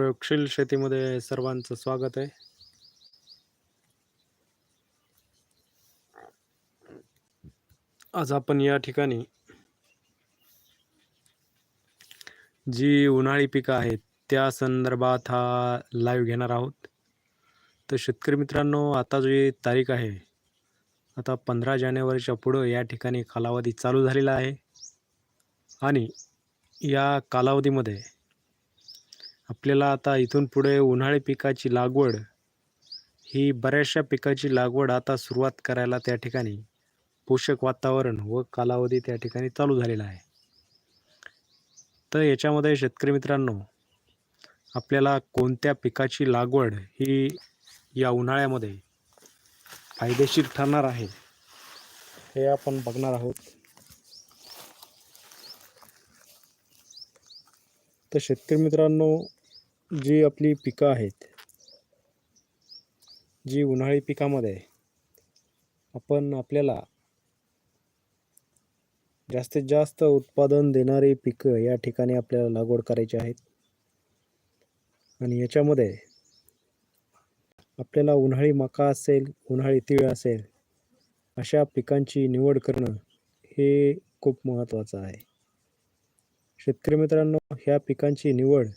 प्रयोगशील शेतीमध्ये सर्वांचं स्वागत आहे. आज आपण या ठिकाणी जी उन्हाळी पिकं आहेत त्या संदर्भात हा लाईव्ह घेणार आहोत. तर शेतकरी मित्रांनो आता जी तारीख आहे आता पंधरा जानेवारीच्या पुढं या ठिकाणी कालावधी चालू झालेला आहे. आणि या कालावधीमध्ये आपल्याला आता इथून पुढे उन्हाळी पिकाची लागवड ही बऱ्याचशा पिकाची लागवड आता सुरुवात करायला त्या ठिकाणी पोषक वातावरण व कालावधी त्या ठिकाणी चालू झालेला आहे. तर याच्यामध्ये शेतकरी मित्रांनो आपल्याला कोणत्या पिकाची लागवड ही या उन्हाळ्यामध्ये फायदेशीर ठरणार आहे हे आपण बघणार आहोत. तर शेतकरी मित्रांनो जी आपली पिकं आहेत जी उन्हाळी पिकामध्ये आपण आपल्याला जास्तीत जास्त उत्पादन देणारी पिकं या ठिकाणी आपल्याला लागवड करायची आहेत. आणि याच्यामध्ये आपल्याला उन्हाळी मका असेल उन्हाळी तीळ असेल अशा पिकांची निवड करणं हे खूप महत्त्वाचं आहे. शेतकरी मित्रांनो ह्या पिकांची निवड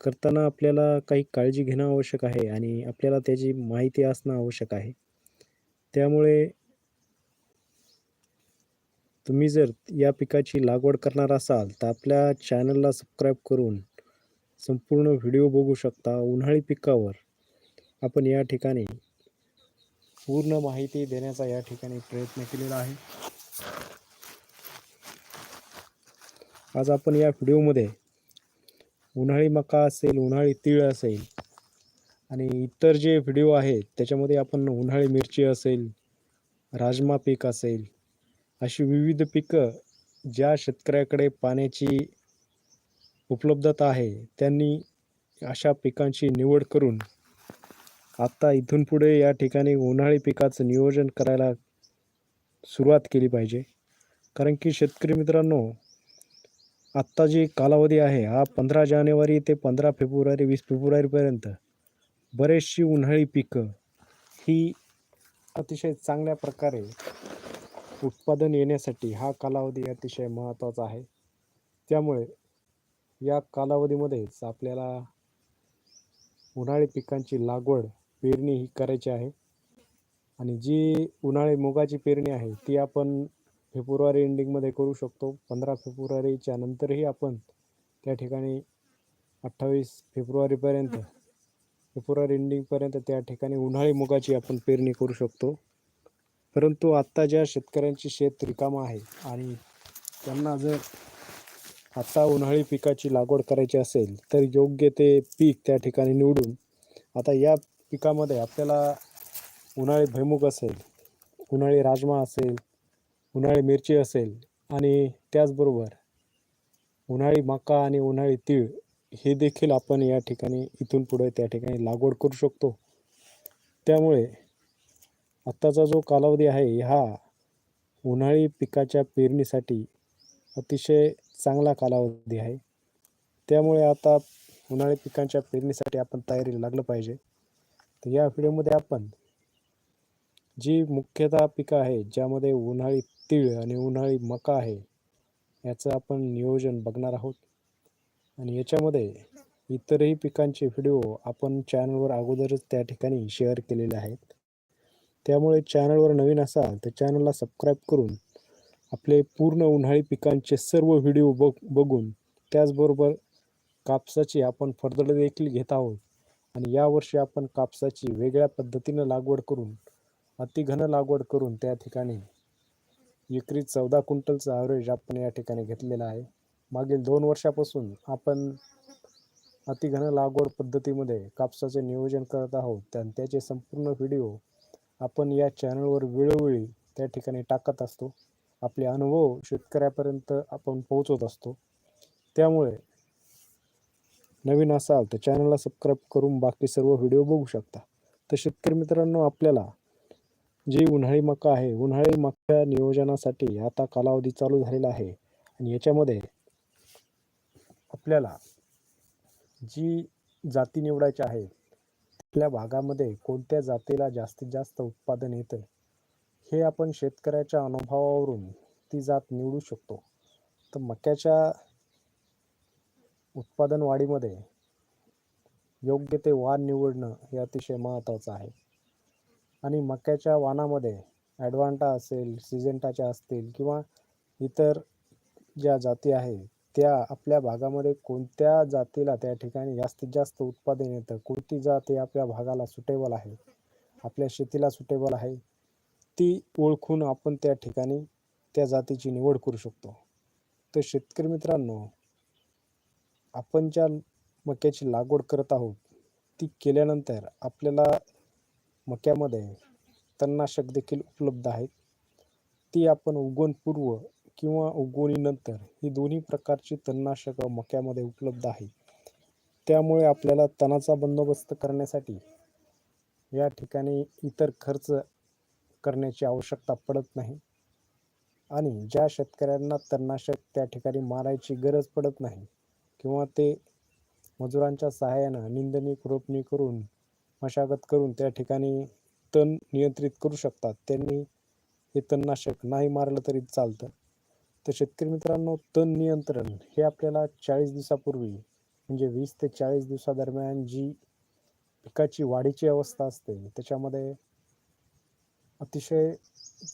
करताना आपल्याला काही काळजी घेणं आवश्यक आहे आणि आपल्याला त्याची माहिती असणं आवश्यक आहे. त्यामुळे तुम्ही जर या पिकाची लागवड करणार असाल तर आपल्या चॅनलला सबस्क्राईब करून संपूर्ण व्हिडिओ बघू शकता. उन्हाळी पिकावर आपण या ठिकाणी पूर्ण माहिती देण्याचा या ठिकाणी प्रयत्न केलेला आहे. आज आपण या व्हिडिओमध्ये उन्हाळी मका असेल उन्हाळी तीळ असेल आणि इतर जे व्हिडिओ आहेत त्याच्यामध्ये आपण उन्हाळी मिरची असेल राजमा पीक असेल अशी विविध पिकं ज्या शेतकऱ्याकडे पाण्याची उपलब्धता आहे त्यांनी अशा पिकांची निवड करून आत्ता इथून पुढे या ठिकाणी उन्हाळी पिकाचं नियोजन करायला सुरुवात केली पाहिजे. कारण की शेतकरी मित्रांनो आत्ता जी कालावधी आहे हा पंधरा जानेवारी ते पंधरा फेब्रुवारी वीस फेब्रुवारीपर्यंत बरेचशी उन्हाळी पिकं ही अतिशय चांगल्या प्रकारे उत्पादन येण्यासाठी हा कालावधी अतिशय महत्त्वाचा आहे. त्यामुळे या कालावधीमध्येच आपल्याला उन्हाळी पिकांची लागवड पेरणी ही करायची आहे. आणि जी उन्हाळी मुगाची पेरणी आहे ती आपण फेब्रुवारी एंडिंगमध्ये करू शकतो. पंधरा फेब्रुवारीच्या नंतरही आपण त्या ठिकाणी अठ्ठावीस फेब्रुवारीपर्यंत फेब्रुवारी एंडिंगपर्यंत त्या ठिकाणी उन्हाळी मुगाची आपण पेरणी करू शकतो. परंतु आत्ता ज्या शेतकऱ्यांची शेत रिकामा आहे आणि त्यांना जर आता उन्हाळी पिकाची लागवड करायची असेल तर योग्य ते पीक त्या ठिकाणी निवडून आता या पिकामध्ये आपल्याला उन्हाळी भैमुग असेल उन्हाळी राजमा असेल उन्हाळी मिरची असेल आणि त्याचबरोबर उन्हाळी मका आणि उन्हाळी तीळ हे देखील आपण या ठिकाणी इथून पुढे त्या ठिकाणी लागवड करू शकतो. त्यामुळे आत्ताचा जो कालावधी आहे हा उन्हाळी पिकाच्या पेरणीसाठी अतिशय चांगला कालावधी आहे. त्यामुळे आता उन्हाळी पिकांच्या पेरणीसाठी आपण तयारीला लागलं पाहिजे. तर या व्हिडिओमध्ये आपण जी मुख्यतः पिकं आहेत ज्यामध्ये उन्हाळी तीळ आणि उन्हाळी मका आहे याचं आपण नियोजन बघणार आहोत. आणि याच्यामध्ये इतरही पिकांचे व्हिडिओ आपण चॅनलवर अगोदरच त्या ठिकाणी शेअर केलेले आहेत. त्यामुळे चॅनलवर नवीन असाल तर चॅनलला सबस्क्राईब करून आपले पूर्ण उन्हाळी पिकांचे सर्व व्हिडिओ बघ बघून त्याचबरोबर कापसाची आपण फरदड देखील घेत आहोत. आणि यावर्षी आपण कापसाची वेगळ्या पद्धतीनं लागवड करून अतिघन लागवड करून त्या ठिकाणी विक्री चौदा क्विंटलचं ॲव्हरेज आपण या ठिकाणी घेतलेलं आहे. मागील दोन वर्षापासून आपण अतिघन लागवड पद्धतीमध्ये कापसाचे नियोजन करत आहोत आणि त्याचे संपूर्ण व्हिडिओ आपण या चॅनलवर वेळोवेळी त्या ठिकाणी टाकत असतो. आपले अनुभव शेतकऱ्यापर्यंत आपण पोहोचवत असतो. त्यामुळे नवीन असाल तर चॅनलला सबस्क्राईब करून बाकी सर्व व्हिडिओ बघू शकता. तर शेतकरी मित्रांनो आपल्याला जी उन्हाळी मका आहे उन्हाळी मका नियोजनासाठी आता कालावधी चालू झालेला आहे. आणि याच्यामध्ये आपल्याला जी जाती निवडायच्या आहेत आपल्या भागामध्ये कोणत्या जातीला जास्तीत जास्त उत्पादन येतं हे आपण शेतकऱ्याच्या अनुभवावरून ती जात निवडू शकतो. तर मक्याच्या उत्पादन वाढीमध्ये योग्य ते वाण निवडणं हे अतिशय महत्त्वाचं आहे. आणि मक्याच्या वाणामध्ये ॲडवांटा असेल सिजेंटाच्या असतील किंवा इतर ज्या जाती आहेत त्या आपल्या भागामध्ये कोणत्या जातीला त्या ठिकाणी जास्तीत जास्त उत्पादन येतं? कोणती जात ही आपल्या भागाला सुटेबल आहे? आपल्या शेतीला सुटेबल आहे? ती ओळखून आपण त्या ठिकाणी त्या जातीची निवड करू शकतो. तर शेतकरी मित्रांनो आपण ज्या मक्याची लागवड करत आहोत ती केल्यानंतर आपल्याला मक्यामध्ये तणनाशक देखील उपलब्ध आहेत. ती आपण उगवणपूर्व किंवा उगवणीनंतर ही दोन्ही प्रकारची तणनाशकं मक्यामध्ये उपलब्ध आहेत. त्यामुळे आपल्याला तणाचा बंदोबस्त करण्यासाठी या ठिकाणी इतर खर्च करण्याची आवश्यकता पडत नाही. आणि ज्या शेतकऱ्यांना तणनाशक त्या ठिकाणी मारायची गरज पडत नाही किंवा ते मजुरांच्या सहाय्यानं निंदणी रोपणी करून मशागत करून त्या ठिकाणी तण नियंत्रित करू शकतात. त्यांनी हे तणनाशक नाही मारलं तरी चालतं. तर शेतकरी मित्रांनो तण नियंत्रण हे आपल्याला चाळीस दिवसापूर्वी म्हणजे वीस ते चाळीस दिवसादरम्यान जी पिकाची वाढीची अवस्था असते त्याच्यामध्ये अतिशय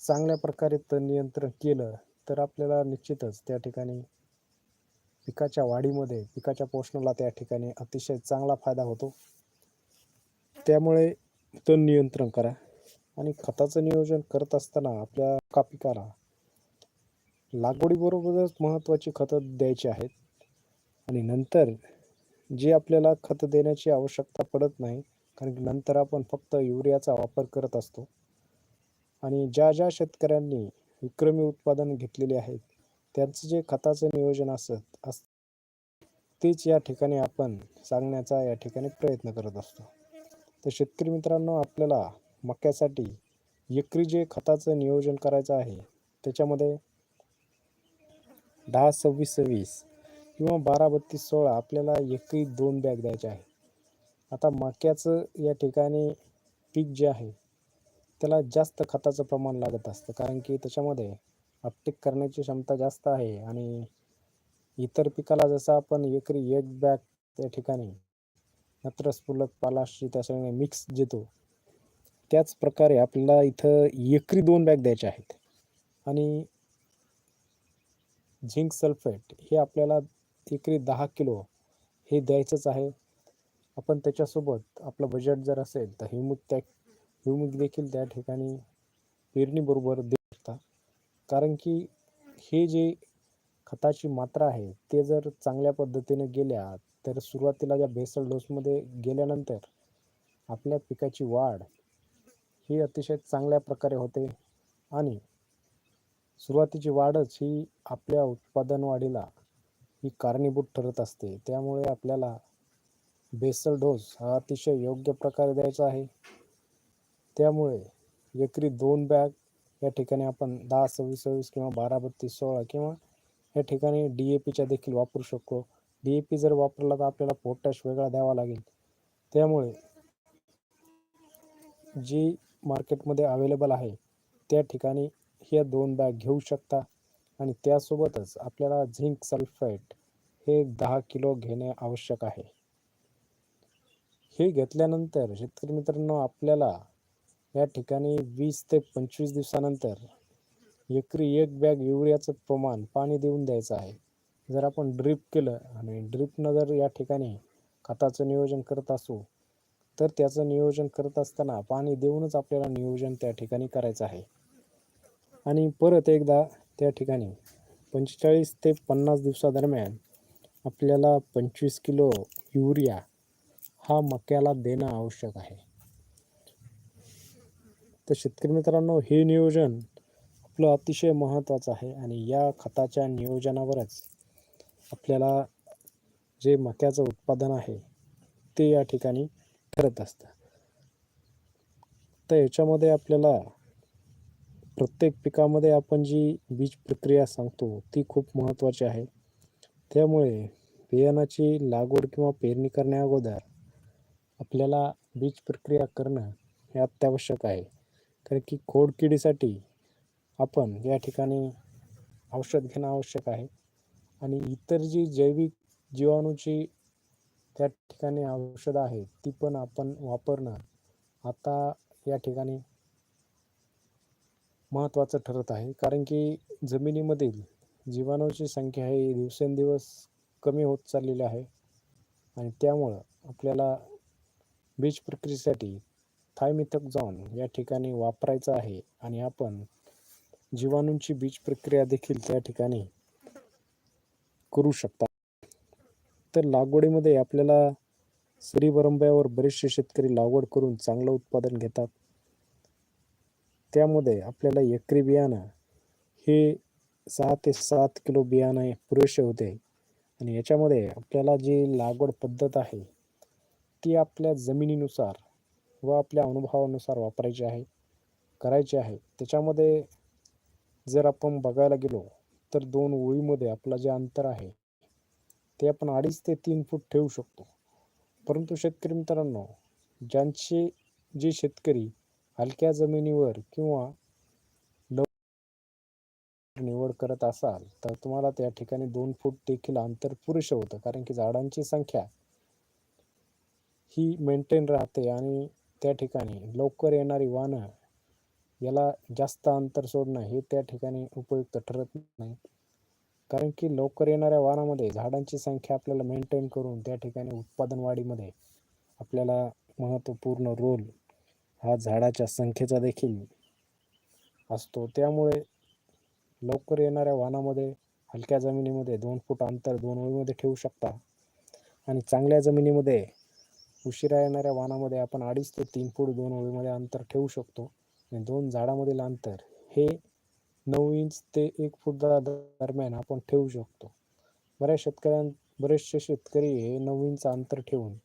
चांगल्या प्रकारे तण नियंत्रण केलं तर आपल्याला निश्चितच त्या ठिकाणी पिकाच्या वाढीमध्ये पिकाच्या पोषणाला त्या ठिकाणी अतिशय चांगला फायदा होतो. त्यामुळे तण नियंत्रण करा आणि खताचं नियोजन करत असताना आपल्या का पिकाला लागवडीबरोबरच महत्त्वाची खतं द्यायची आहेत. आणि नंतर जे आपल्याला खतं देण्याची आवश्यकता पडत नाही कारण की नंतर आपण फक्त युरियाचा वापर करत असतो. आणि ज्या ज्या शेतकऱ्यांनी विक्रमी उत्पादन घेतलेले आहेत त्यांचं जे खताचं नियोजन असत अस तेच या ठिकाणी आपण सांगण्याचा या ठिकाणी प्रयत्न करत असतो. तर शेतकरी मित्रांनो आपल्याला मक्यासाठी एकरी जे खताचं नियोजन करायचं आहे त्याच्यामध्ये दहा सव्वीस सव्वीस किंवा बारा बत्तीस सोळा आपल्याला एकरी दोन बॅग द्यायचे आहे आता मक्याचं या ठिकाणी पीक जे आहे त्याला जास्त खताचं प्रमाण लागत असतं कारण की त्याच्यामध्ये अपटेक करण्याची क्षमता जास्त आहे आणि इतर पिकाला जसं आपण एकरी एक बॅग त्या ठिकाणी नत्रस्फुलक पालाशी त्या सगळ्या मिक्स देतो त्याच प्रकारे आपल्याला इथं एकरी दोन बॅग द्यायचे आहेत. आणि झिंक सल्फेट हे आपल्याला एकरी दहा किलो हे द्यायचंच आहे. आपण त्याच्यासोबत आपलं बजेट जर असेल तर हिमुक त्या हिमुक देखील त्या ठिकाणी पेरणीबरोबर देऊ शकता. कारण की हे जे खताची मात्रा आहे ते जर चांगल्या पद्धतीने गेल्या तर सुरुवातीला या बेसल डोसमध्ये गेल्यानंतर आपल्या पिकाची वाढ ही अतिशय चांगल्या प्रकारे होते आणि सुरुवातीची वाढच ही आपल्या उत्पादन वाढीला ही कारणीभूत ठरत असते. त्यामुळे आपल्याला बेसल डोस हा अतिशय योग्य प्रकारे द्यायचा आहे. त्यामुळे एकरी दोन बॅग या ठिकाणी आपण दहा सव्वीस सव्वीस किंवा बारा बत्तीस सोळा किंवा या ठिकाणी डी ए पीच्या देखील वापरू शकतो. डी ए पी जर वापरला तर आपल्याला पोटॅश वेगळा द्यावा लागेल. त्यामुळे जी मार्केटमध्ये अवेलेबल आहे त्या ठिकाणी ह्या दोन बॅग घेऊ शकता. आणि त्यासोबतच आपल्याला झिंक सल्फेट हे दहा किलो घेणे आवश्यक आहे. हे घेतल्यानंतर शेतकरी मित्रांनो आपल्याला या ठिकाणी वीस ते पंचवीस दिवसानंतर एकरी एक बॅग युरियाचं प्रमाण पाणी देऊन द्यायचं आहे. जर आपण ड्रीप केलं आणि ड्रीपनं जर या ठिकाणी खताचं नियोजन करत असू तर त्याचं नियोजन करत असताना पाणी देऊनच आपल्याला नियोजन त्या ठिकाणी करायचं आहे. आणि परत एकदा त्या ठिकाणी पंचेचाळीस ते पन्नास दिवसादरम्यान आपल्याला पंचवीस किलो युरिया हा मक्याला देणं आवश्यक आहे. तर शेतकरी मित्रांनो हे नियोजन आपलं अतिशय महत्त्वाचं आहे आणि या खताच्या नियोजनावरच आपल्याला जे मक्याचं उत्पादन आहे ते या ठिकाणी करत असतं. तर याच्यामध्ये आपल्याला प्रत्येक पिकामध्ये आपण जी बीज प्रक्रिया सांगतो ती खूप महत्त्वाची आहे. त्यामुळे बियाणाची लागवड किंवा पेरणी करण्याअगोदर आपल्याला बीज प्रक्रिया करणं हे अत्यावश्यक आहे. कारण की खोडकिडीसाठी आपण या ठिकाणी औषध घेणं आवश्यक आहे. आणि इतर जी जैविक जीवाणूची त्या ठिकाणी औषधं आहेत ती पण आपण वापरणं आता या ठिकाणी महत्त्वाचं ठरत आहे कारण की जमिनीमधील जीवाणूची संख्या ही दिवसेंदिवस कमी होत चाललेली आहे आणि त्यामुळं आपल्याला बीज प्रक्रियेसाठी थायमिथक जॉन या ठिकाणी वापरायचं आहे आणि आपण जीवाणूंची बीज प्रक्रिया देखील त्या ठिकाणी करू शकता. तर लागवडीमध्ये आपल्याला सरी वरंब्यावर बरेचसे शेतकरी लागवड करून चांगलं उत्पादन घेतात. त्यामध्ये आपल्याला एकरी बियाणं हे सहा ते सात किलो बियाणं पुरेसे होते. आणि याच्यामध्ये आपल्याला जी लागवड पद्धत आहे ती आपल्या जमिनीनुसार व आपल्या अनुभवानुसार वापरायची आहे करायची आहे. त्याच्यामध्ये जर आपण बघायला गेलो तर दोन ओळीमध्ये आपलं जे अंतर आहे ते आपण अडीच ते तीन फूट ठेवू शकतो. परंतु शेतकरी मित्रांनो ज्यांचे जे शेतकरी हलक्या जमिनीवर किंवा निवड करत असाल तर तुम्हाला त्या ठिकाणी दोन फूट देखील अंतर पुरेसं होतं. कारण की झाडांची संख्या ही मेंटेन राहते आणि त्या ठिकाणी लवकर येणारी वाहनं याला जास्त अंतर सोडणं हे त्या ठिकाणी उपयुक्त ठरत नाही. कारण की लवकर येणाऱ्या वाहनामध्ये झाडांची संख्या आपल्याला मेंटेन करून त्या ठिकाणी उत्पादन वाढीमध्ये आपल्याला महत्त्वपूर्ण रोल हा झाडाच्या संख्येचा देखील असतो. त्यामुळे लवकर येणाऱ्या वाहनामध्ये हलक्या जमिनीमध्ये दोन फूट अंतर दोन ओळीमध्ये ठेवू शकता आणि चांगल्या जमिनीमध्ये उशिरा येणाऱ्या वाहनामध्ये आपण अडीच ते तीन फूट दोन ओळीमध्ये अंतर ठेवू शकतो. दोन झाडामधील अंतर हे नऊ इंच ते एक फूट दरम्यान आपण ठेवू शकतो. बऱ्याच शेतकऱ्यां बरेचसे शेतकरी हे नऊ इंच अंतर ठेवून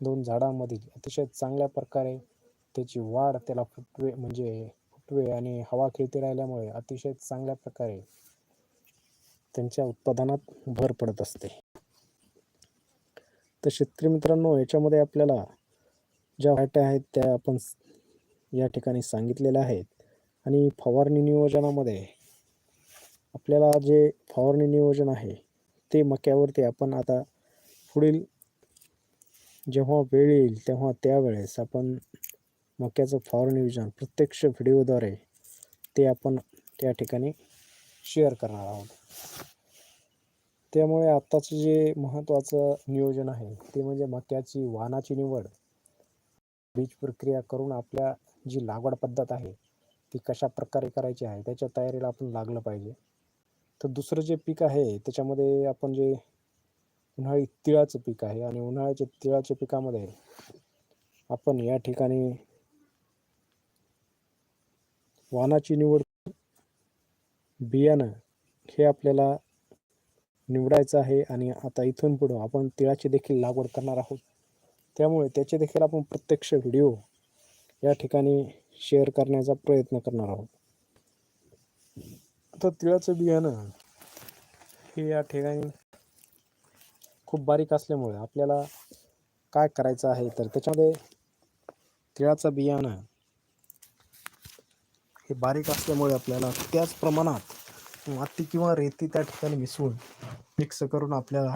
दोन झाडांमधील अतिशय चांगल्या प्रकारे त्याची वाढ त्याला फुटवे म्हणजे फुटवे आणि हवा खेळती राहिल्यामुळे अतिशय चांगल्या प्रकारे त्यांच्या उत्पादनात भर पडत असते. तर शेतकरी मित्रांनो याच्यामध्ये आपल्याला ज्या वाट्या आहेत त्या आपण या ठिकाणी सांगितलेल्या आहेत. आणि फवारणी नियोजनामध्ये आपल्याला जे फवारणी नियोजन आहे ते मक्यावरती आपण आता पुढील जेव्हा वेळ येईल तेव्हा त्यावेळेस आपण मक्याचं फवारणी नियोजन प्रत्यक्ष व्हिडिओद्वारे ते आपण त्या ठिकाणी शेअर करणार आहोत. त्यामुळे आत्ताचं जे महत्त्वाचं नियोजन आहे ते म्हणजे मक्याची वाहनाची निवड. बीज प्रक्रिया करून आपल्या जी लागवड पद्धत आहे ती कशा प्रकारे करायची आहे त्याच्या तयारीला आपण लागलं पाहिजे. तर दुसरं जे पीक आहे त्याच्यामध्ये आपण जे उन्हाळी तिळाचं पीक आहे आणि उन्हाळ्याच्या तिळाच्या पिकामध्ये आपण या ठिकाणी वाहनाची निवड बियाणं हे आपल्याला निवडायचं आहे आणि आता इथून पुढं आपण तिळाची देखील लागवड करणार आहोत. त्यामुळे त्याचे देखील आपण प्रत्यक्ष व्हिडिओ या ठिकाणी शेअर करण्याचा प्रयत्न करणार आहोत. तर तिळाचं बियाणं हे या ठिकाणी खूप बारीक असल्यामुळे आपल्याला काय करायचं आहे तर त्याच्यामध्ये तिळाचं बियाणं हे बारीक असल्यामुळे आपल्याला त्याच प्रमाणात माती किंवा रेती त्या ठिकाणी मिसळून मिक्स करून आपल्याला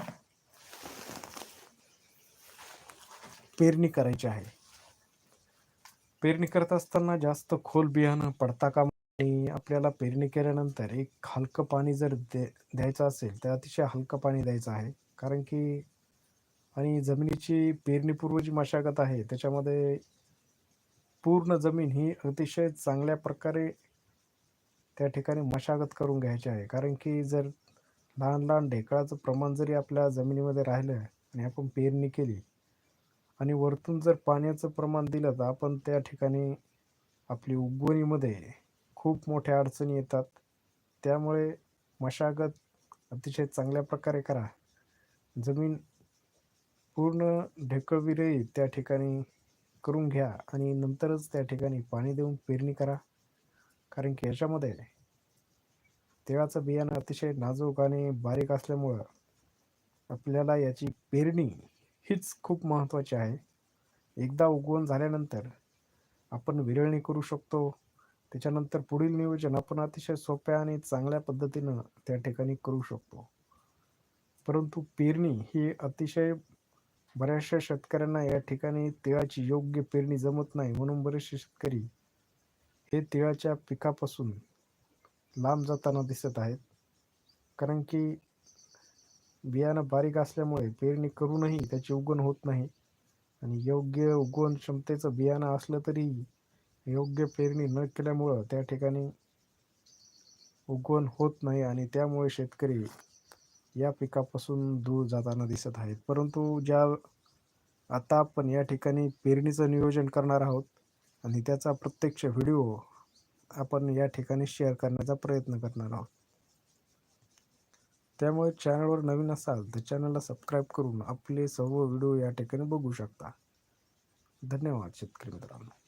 पेरणी करायची आहे. पेरणी करत असताना जास्त खोल बियाणं पडता का आणि आपल्याला पेरणी केल्यानंतर एक हलकं पाणी जर दे द्यायचं असेल तर अतिशय हलकं पाणी द्यायचं आहे. कारण की आणि जमिनीची पेरणीपूर्व जी मशागत आहे त्याच्यामध्ये पूर्ण जमीन ही अतिशय चांगल्या प्रकारे त्या ठिकाणी मशागत करून घ्यायची आहे. कारण की जर लहान लहान ढेकळाचं प्रमाण जरी आपल्या जमिनीमध्ये राहिलं आणि आपण पेरणी केली आणि वरतून जर पाण्याचं प्रमाण दिलं तर आपण त्या ठिकाणी आपली उगवणीमध्ये खूप मोठ्या अडचणी येतात. त्यामुळे मशागत अतिशय चांगल्या प्रकारे करा. जमीन पूर्ण ढेकळविरही त्या ठिकाणी करून घ्या आणि नंतरच त्या ठिकाणी पाणी देऊन पेरणी करा. कारण की याच्यामध्ये तेळाचं बियाणं अतिशय नाजूक आणि बारीक असल्यामुळं आपल्याला याची पेरणी हीच खूप महत्त्वाची आहे. एकदा उगवण झाल्यानंतर आपण विरळणी करू शकतो. त्याच्यानंतर पुढील नियोजन आपण अतिशय सोप्या आणि चांगल्या पद्धतीनं त्या ठिकाणी करू शकतो. परंतु पेरणी ही अतिशय बऱ्याचशा शेतकऱ्यांना या ठिकाणी तिळाची योग्य पेरणी जमत नाही. म्हणून बरेचसे शेतकरी हे तिळाच्या पिकापासून लांब जाताना दिसत आहेत. कारण की बियाणं बारीक असल्यामुळे पेरणी करूनही त्याची उगवण होत नाही. आणि योग्य उगवण क्षमतेचं बियाणं असलं तरी योग्य पेरणी न केल्यामुळं त्या ठिकाणी उगवण होत नाही आणि त्यामुळे शेतकरी या पिकापासून दूर जाताना दिसत आहेत. परंतु ज्या आता आपण या ठिकाणी पेरणीचं नियोजन करणार आहोत आणि त्याचा प्रत्यक्ष व्हिडिओ आपण या ठिकाणी शेअर करण्याचा प्रयत्न करणार आहोत. त्यामुळे चॅनलवर नवीन असाल तर चॅनलला सबस्क्राईब करून आपले सर्व व्हिडिओ या ठिकाणी बघू शकता. धन्यवाद शेतकरी मित्रांनो.